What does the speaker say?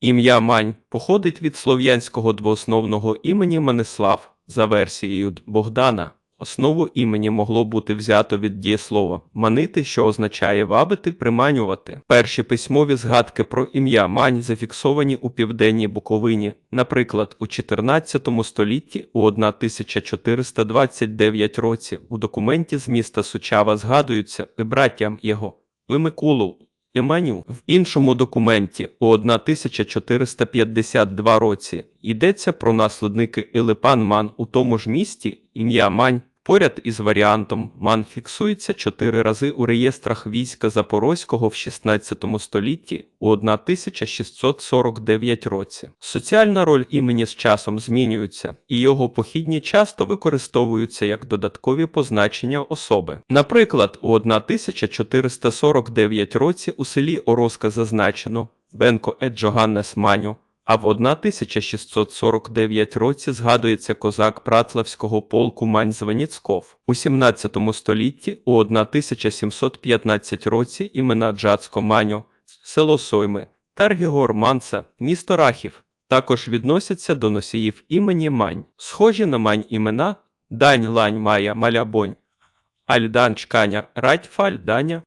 Ім'я Мань походить від слов'янського двоосновного імені Манислав за версією Богдана. Основу імені могло бути взято від дієслова манити, що означає вабити, приманювати. Перші письмові згадки про ім'я Мань зафіксовані у південній Буковині, наприклад, у 14 столітті у 1429 році у документі з міста Сучава згадуються і браттям його і Миколу В іншому документі у 1452 році йдеться про наслідники Ілипан Ман у тому ж місті, ім'я Мань. Поряд із варіантом Ман фіксується чотири рази у реєстрах війська Запорозького в 16 столітті у 1649 році. Соціальна роль імені з часом змінюється, і його похідні часто використовуються як додаткові позначення особи. Наприклад, у 1449 році у селі Ороска зазначено Бенко Ед Джоганнес Маню, а в 1649 році згадується козак Пратлавського полку Мань Звеніцков. У 17 столітті у 1715 році імена Джацько Маню, село Сойми, Тергігор Манса, місто Рахів також відносяться до носіїв імені Мань. Схожі на Мань імена Дань Лань Мая Малябонь, Альдан Чканя, Радь Фаль Даня,